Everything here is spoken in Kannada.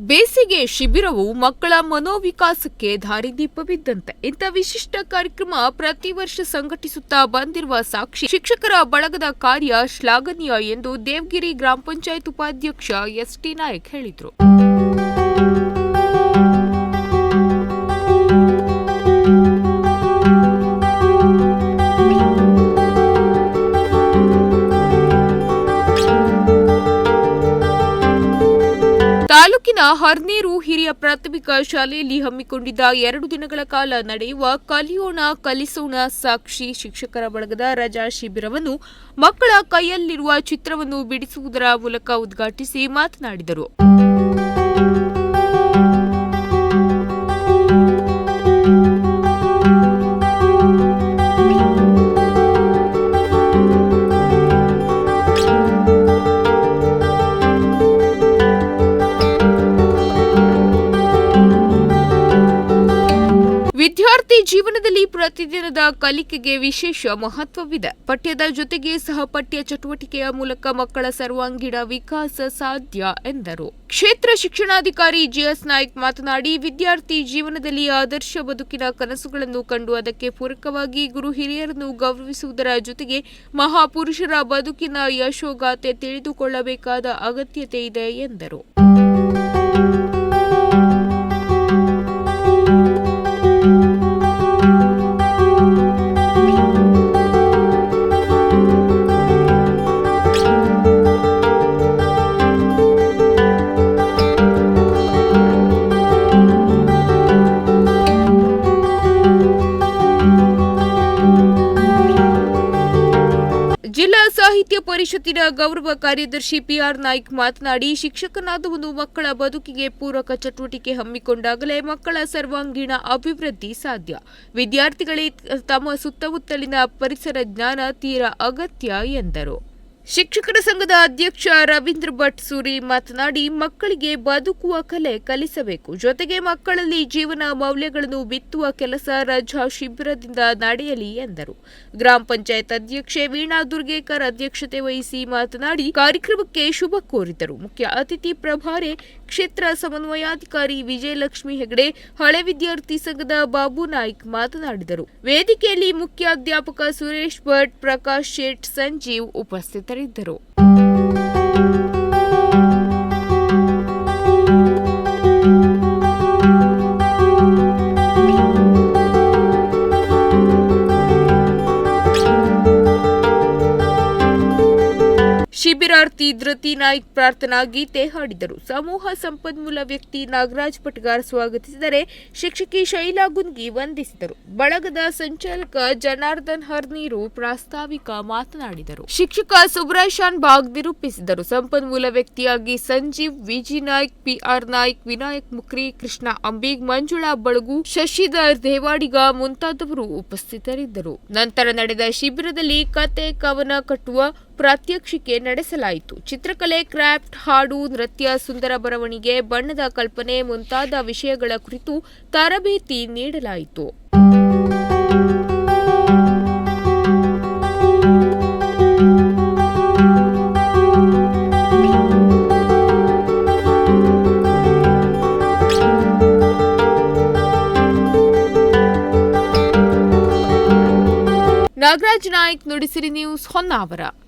ಬೇಸಿಗೆ ಶಿಬಿರವು ಮಕ್ಕಳ ಮನೋವಿಕಾಸಕ್ಕೆ ದಾರಿದೀಪವಿದ್ದಂತೆ ಇಂಥ ವಿಶಿಷ್ಟ ಕಾರ್ಯಕ್ರಮ ಪ್ರತಿ ವರ್ಷ ಸಂಘಟಿಸುತ್ತಾ ಬಂದಿರುವ ಸಾಕ್ಷಿ ಶಿಕ್ಷಕರ ಬಳಗದ ಕಾರ್ಯ ಶ್ಲಾಘನೀಯ ಎಂದು ದೇವಗಿರಿ ಗ್ರಾಮ ಪಂಚಾಯತ್ ಉಪಾಧ್ಯಕ್ಷ ಎಸ್ ಟಿ ನಾಯಕ್ ಹೇಳಿದರು. ತಾಲೂಕಿನ ಹರ್ನೀರು ಹಿರಿಯ ಪ್ರಾಥಮಿಕ ಶಾಲೆಯಲ್ಲಿ ಹಮ್ಮಿಕೊಂಡಿದ್ದ ಎರಡು ದಿನಗಳ ಕಾಲ ನಡೆಯುವ ಕಲಿಯೋಣ, ಕಲಿಸೋಣ ಸಾಕ್ಷಿ ಶಿಕ್ಷಕರ ಬಳಗದ ರಜಾ ಶಿಬಿರವನ್ನು ಮಕ್ಕಳ ಕೈಯಲ್ಲಿರುವ ಚಿತ್ರವನ್ನು ಬಿಡಿಸುವುದರ ಮೂಲಕ ಉದ್ಘಾಟಿಸಿ ಮಾತನಾಡಿದರು. ಜೀವನದಲ್ಲಿ ಪ್ರತಿದಿನದ ಕಲಿಕೆಗೆ ವಿಶೇಷ ಮಹತ್ವವಿದೆ. ಪಠ್ಯದ ಜೊತೆಗೆ ಸಹಪಠ್ಯ ಚಟುವಟಿಕೆಯ ಮೂಲಕ ಮಕ್ಕಳ ಸರ್ವಾಂಗೀಣ ವಿಕಾಸ ಸಾಧ್ಯ, ಎಂದರು. ಕ್ಷೇತ್ರ ಶಿಕ್ಷಣಾಧಿಕಾರಿ ಜಿಎಸ್ ನಾಯ್ಕ್ ಮಾತನಾಡಿ, ವಿದ್ಯಾರ್ಥಿ ಜೀವನದಲ್ಲಿ ಆದರ್ಶ ಬದುಕಿನ ಕನಸುಗಳನ್ನು ಕಂಡು ಅದಕ್ಕೆ ಪೂರಕವಾಗಿ ಗುರು ಹಿರಿಯರನ್ನು ಗೌರವಿಸುವುದರ ಜೊತೆಗೆ ಮಹಾಪುರುಷರ ಬದುಕಿನ ಯಶೋಗಾತೆ ತಿಳಿದುಕೊಳ್ಳಬೇಕಾದ ಅಗತ್ಯತೆ ಇದೆ, ಎಂದರು. ಸಾಹಿತ್ಯ ಪರಿಷತ್ತಿನ ಗೌರವ ಕಾರ್ಯದರ್ಶಿ ಪಿಆರ್ ನಾಯ್ಕ್ ಮಾತನಾಡಿ ಶಿಕ್ಷಕನಾದವನು ಮಕ್ಕಳ ಬದುಕಿಗೆ ಪೂರಕ ಚಟುವಟಿಕೆ ಹಮ್ಮಿಕೊಂಡಾಗಲೇ ಮಕ್ಕಳ ಸರ್ವಾಂಗೀಣ ಅಭಿವೃದ್ಧಿ ಸಾಧ್ಯ. ವಿದ್ಯಾರ್ಥಿಗಳೇ ತಮ್ಮ ಸುತ್ತಮುತ್ತಲಿನ ಪರಿಸರ ಜ್ಞಾನ ತೀರಾ ಅಗತ್ಯ ಎಂದರು. ಶಿಕ್ಷಕರ ಸಂಘದ ಅಧ್ಯಕ್ಷ ರವೀಂದ್ರ ಭಟ್ ಸೂರಿ ಮಾತನಾಡಿ, ಮಕ್ಕಳಿಗೆ ಬದುಕುವ ಕಲೆ ಕಲಿಸಬೇಕು. ಜೊತೆಗೆ ಮಕ್ಕಳಲ್ಲಿ ಜೀವನ ಮೌಲ್ಯಗಳನ್ನು ಬಿತ್ತುವ ಕೆಲಸ ರಜಾ ಶಿಬಿರದಿಂದ ನಡೆಯಲಿ ಎಂದರು. ಗ್ರಾಮ ಪಂಚಾಯತ್ ಅಧ್ಯಕ್ಷೆ ವೀಣಾ ದುರ್ಗೇಕರ್ ಅಧ್ಯಕ್ಷತೆ ವಹಿಸಿ ಮಾತನಾಡಿ, ಕಾರ್ಯಕ್ರಮಕ್ಕೆ ಶುಭ ಕೋರಿದರು. ಮುಖ್ಯ ಅತಿಥಿ ಪ್ರಭಾರೆ ಕ್ಷೇತ್ರ ಸಮನ್ವಯಾಧಿಕಾರಿ ವಿಜಯಲಕ್ಷ್ಮಿ ಹೆಗಡೆ, ಹಳೆ ವಿದ್ಯಾರ್ಥಿ ಸಂಘದ ಬಾಬು ನಾಯ್ಕ್ ಮಾತನಾಡಿದರು. ವೇದಿಕೆಯಲ್ಲಿ ಮುಖ್ಯಾಧ್ಯಾಪಕ ಸುರೇಶ್ ಭಟ್, ಪ್ರಕಾಶ್ ಶೇಟ್, ಸಂಜೀವ್ ಉಪಸ್ಥಿತರಿದ್ದರು. ಶಿಬಿರಾರ್ಥಿ ಧೃತಿ ನಾಯ್ಕ್ ಪ್ರಾರ್ಥನಾ ಗೀತೆ ಹಾಡಿದರು. ಸಮೂಹ ಸಂಪನ್ಮೂಲ ವ್ಯಕ್ತಿ ನಾಗರಾಜ್ ಪಟ್ಗಾರ್ ಸ್ವಾಗತಿಸಿದರೆ ಶಿಕ್ಷಕಿ ಶೈಲಾ ಗುನ್ಗಿ ವಂದಿಸಿದರು. ಬಳಗದ ಸಂಚಾಲಕ ಜನಾರ್ದನ್ ಹರ್ನೀರು ಪ್ರಾಸ್ತಾವಿಕ ಮಾತನಾಡಿದರು. ಶಿಕ್ಷಕ ಸುಬ್ರಾಯ್ ಶಾನ್ ಬಾಗ್ ನಿರೂಪಿಸಿದರು. ಸಂಪನ್ಮೂಲ ವ್ಯಕ್ತಿಯಾಗಿ ಸಂಜೀವ್, ವಿಜಿ ನಾಯ್ಕ್, ಪಿಆರ್ ನಾಯ್ಕ್, ವಿನಾಯಕ್ ಮುಕ್ರಿ, ಕೃಷ್ಣ ಅಂಬಿಗ್, ಮಂಜುಳಾ ಬಳಗು, ಶಶಿಧರ್ ದೇವಾಡಿಗ ಮುಂತಾದವರು ಉಪಸ್ಥಿತರಿದ್ದರು. ನಂತರ ನಡೆದ ಶಿಬಿರದಲ್ಲಿ ಕತೆ, ಕವನ ಕಟ್ಟುವ ಪ್ರಾತ್ಯಕ್ಷಿಕೆ ನಡೆಸಲಾಯಿತು. ಚಿತ್ರಕಲೆ, ಕ್ರಾಫ್ಟ್, ಹಾಡು, ನೃತ್ಯ, ಸುಂದರ ಬರವಣಿಗೆ, ಬಣ್ಣದ ಕಲ್ಪನೆ ಮುಂತಾದ ವಿಷಯಗಳ ಕುರಿತು ತರಬೇತಿ ನೀಡಲಾಯಿತು. ನಾಗರಾಜ್ ನಾಯ್ಕ್, ನುಡಿಸಿರಿ ನ್ಯೂಸ್ ಹೊನ್ನಾವರ.